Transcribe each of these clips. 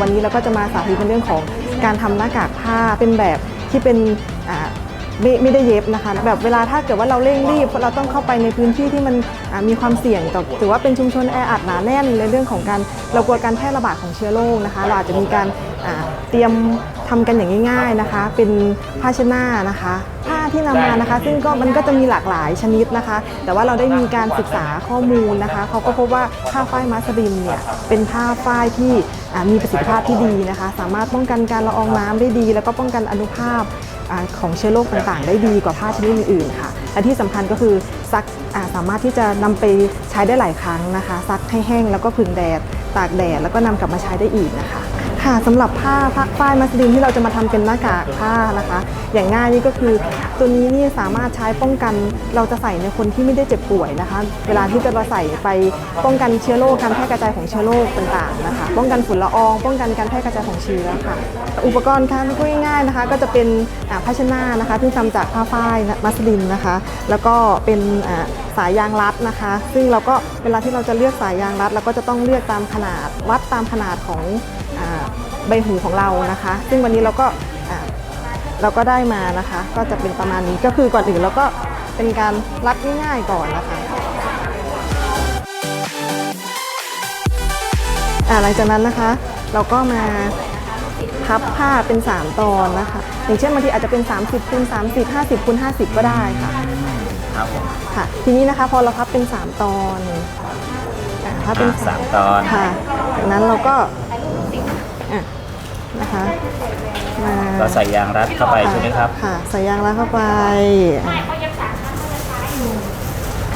วันนี้เราก็จะมาสาธิตในเรื่องของการทำหน้ากากผ้าเป็นแบบที่เป็นไม่ไม่ได้เย็บนะคะแบบเวลาถ้าเกิดว่าเราเร่งรีบเราต้องเข้าไปในพื้นที่ที่มันมีความเสี่ยงต่อถือว่าเป็นชุมชนแออัดหนาแน่นในเรื่องของการเรากลัวการแพร่ระบาดของเชื้อโรคนะคะ เราอาจจะมีการเตรียมทำกันอย่างง่าย ๆนะคะ เป็นผ้าเช็ดหน้านะคะ ผ้าที่นำมานะคะ ซึ่งก็มันก็จะมีหลากหลายชนิดนะคะ แต่ว่าเราได้มีการศึกษาข้อมูลนะคะเขาก็พบว่าผ้าฝ้ายมัสลินเนี่ยเป็นผ้าฝ้ายที่อ่ามีประสิทธิภาพที่ดีนะคะ สามารถป้องกันการละอองน้ำได้ดี แล้วก็ป้องกันอนุภาพอ่าของเชื้อโรคต่างๆ ได้ดีกว่าผ้าชนิดอื่นๆค่ะและที่สำคัญก็คือซักอ่าสามารถที่จะนำไปใช้ได้หลายครั้งนะคะ ซักให้แห้งแล้วก็ผึ่งแดดตากแดดแล้วก็นำกลับมาใช้ได้อีกนะคะค่ะสำหรับผ้าผ้าฝ้ายมัสลินที่เราจะมาทำเป็นหน้ากากผ้านะคะ อย่างง่ายนี่ก็คือ ตัวนี้นี่สามารถใช้ป้องกันเราจะใส่ในคนที่ไม่ได้เจ็บป่วยนะคะ เวลาที่จะมาใส่ไปป้องกันเชื้อโรคการแพร่กระจายของเชื้อโรคต่างๆนะคะ ป้องกันฝุ่นละออง ป้องกันการแพร่กระจายของเชื้อค่ะ อุปกรณ์ค่ะพูดง่ายๆนะคะ ก็จะเป็นอ่าผ้าชนานะคะซึ่ทำจากผ้าฝ้ายมัสลินนะคะ แล้วก็เป็นสายยางรัดนะคะ ซึ่งเราก็เวลาที่เราจะเลือกสายยางรัดเราก็จะต้องเลือกตามขนาดวัดตามขนาดของอใบหูของเรานะคะ ซึ่งวันนี้เราก็ เราก็ได้มานะคะ ก็จะเป็นประมาณนี้ก็คือก่อนอื่นเราก็เป็นการรัดง่ายๆก่อนนะคะอ่าหลังจากนั้นนะคะ เราก็มาพับผ้าเป็น 3 ตอนนะคะ อย่างเช่นบางทีอาจจะเป็น 30คูณ30 50คูณ50 ก็ได้ค่ะครับผมค่ะ ทีนี้นะคะพอเราพับเป็น 3 ตอนอ่าพับเป็นอะสามตอนค่ะจากนั้นเราก็อะนะคะ มาก็ใส่ยางรัดเข้าไปใช่ไหมครับค่ะ ใส่ยางรัดเข้าไปอะ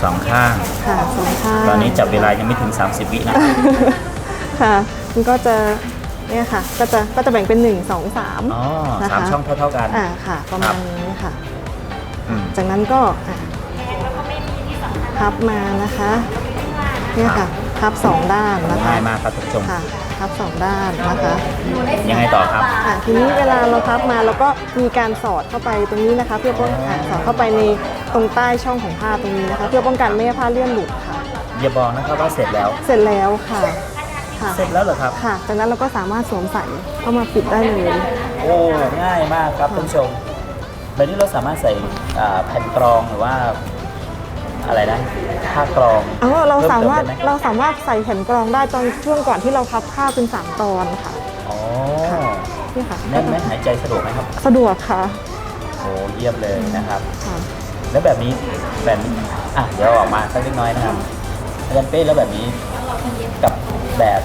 สองข้างค่ะสองข้าง ตอนนี้จับเวลายังไม่ถึง 30 วินะค่ะมันก็จะเนี่ยค่ะ ก็จะก็จะแบ่งเป็น 1 2 3อ๋อนะคะสามช่องเท่าๆกันอ่าค่ะ ประมาณนี้ค่ะอืมจากนั้นก็อะพับมานะคะ เนี่ยค่ะ พับสองด้านนะคะง่ายมากครับท่านผู้ชมค่ะ พับสองด้านนะคะยังไงต่อครับอะทีนี้เวลาเราพับมาเราก็มีการสอดเข้าไปตรงนี้นะคะ เพื่อป้องอะสอดเข้าไปในตรงใต้ช่องของผ้าตรงนี้นะคะ เพื่อป้องกันไม่ให้ผ้าเลื่อนหลุดค่ะ อย่าบอกนะครับว่าเสร็จแล้ว เสร็จแล้วค่ะค่ะเสร็จแล้วเหรอครับ ค่ะจากนั้นเราก็สามารถสวมใส่เข้ามาปิดได้เลย โอ้ง่ายมากครับท่านผู้ชมแบบนี้เราสามารถใส่อ่าแผ่นกรองหรือว่าอะไรนะ ผ้ากรองอ๋อเราสามารถเพิ่มเติมได้ไหมเราสามารถใส่แผ่นกรองได้ตอนช่วงก่อนที่เราพับผ้าเป็นสามตอนค่ะอ๋อนี่ค่ะแน่นไหมหายใจสะดวกไหมครับ สะดวกค่ะโอ้เยี่ยมเลยนะครับค่ะแล้วแบบนี้แบบนี้อะเดี๋ยวเอาออกมาสักเล็กน้อยนะครับอาจารย์เป้แล้วแบบนี้กับแบบ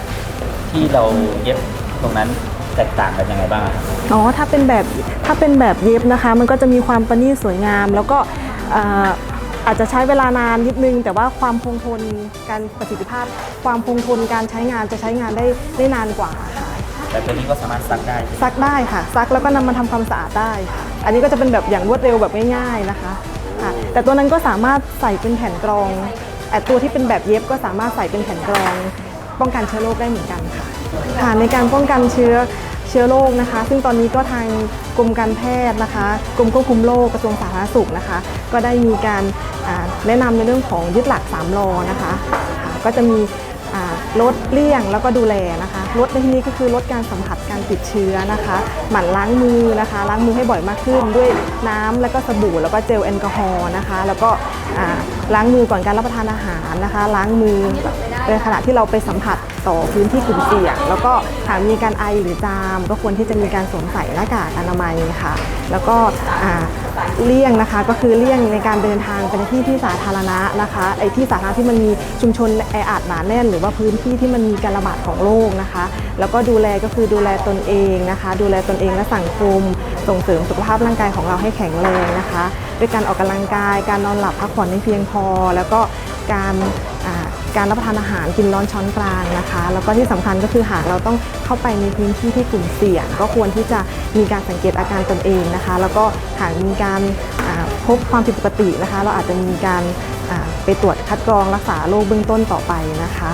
ที่เราเย็บตรงนั้นแตกต่างกันยังไงบ้างอะครับอ๋อถ้าเป็นแบบถ้าเป็นแบบเย็บนะคะ มันก็จะมีความประณีตสวยงาม แล้วก็เอ่ออาจจะใช้เวลานานนิดนึง แต่ว่าความคงทนการประสิทธิภาพ ความคงทนการใช้งานจะใช้งานได้ได้นานกว่าค่ะแต่ตัวนี้ก็สามารถซักได้ ซักได้ค่ะ ซักแล้วก็นำมาทำความสะอาดได้ค่ะ อันนี้ก็จะเป็นแบบอย่างรวดเร็วแบบง่ายๆนะคะค่ะแต่ตัวนั้นก็สามารถใส่เป็นแผ่นกรองแต่ตัวที่เป็นแบบเย็บก็สามารถใส่เป็นแผ่นกรอง ป้องกันเชื้อโรคได้เหมือนกันค่ะค่ะในการป้องกันเชื้อ เชื้อโรคนะคะ ซึ่งตอนนี้ก็ทางกรมการแพทย์นะคะกรมควบคุมโรคกระทรวงสาธารณสุขนะคะ ก็ได้มีการแนะนำในเรื่องของยึดหลัก3รอนะคะะก็จะมีลดเลี่ยงแล้วก็ดูแลนะคะลดในที่นี้ก็คือลดการสัมผัสการติดเชื้อนะคะ หมั่นล้างมือนะคะ ล้างมือให้บ่อยมากขึ้นด้วยน้ำแล้วก็สบู่แล้วก็เจลแอลกอฮอล์นะคะ แล้วก็ล้างมือก่อนการรับประทานอาหารนะคะ ล้างมือในขณะที่เราไปสัมผัสต่อพื้นที่กลุ่มเสี่ยง แล้วก็หากมีการไอหรือจาม ก็ควรที่จะมีการสวมใส่หน้ากากอนามัยค่ะ แล้วก็เลี่ยงนะคะก็คือเลี่ยงในการเดินทางไปในที่ที่สาธารณะนะคะไอ้ที่สาธารณะที่มันมีชุมชนแออัดหนาแน่น หรือว่าพื้นที่ที่มันมีการระบาดของโรคนะคะแล้วก็ดูแลก็คือดูแลตนเองนะคะ ดูแลตนเองและสังคม ส่งเสริมสุขภาพร่างกายของเราให้แข็งแรงนะคะ ด้วยการออกกำลังกาย การนอนหลับพักผ่อนให้เพียงพอ แล้วก็การการรับประทานอาหารกินร้อนช้อนกลางนะคะ แล้วก็ที่สำคัญก็คือหากเราต้องเข้าไปในพื้นที่ที่กลุ่มเสี่ยง ก็ควรที่จะมีการสังเกตอาการตนเองนะคะ แล้วก็หากมีการพบความผิดปกตินะคะ เราอาจจะมีการไปตรวจคัดกรองรักษาโรคเบื้องต้นต่อไปนะคะ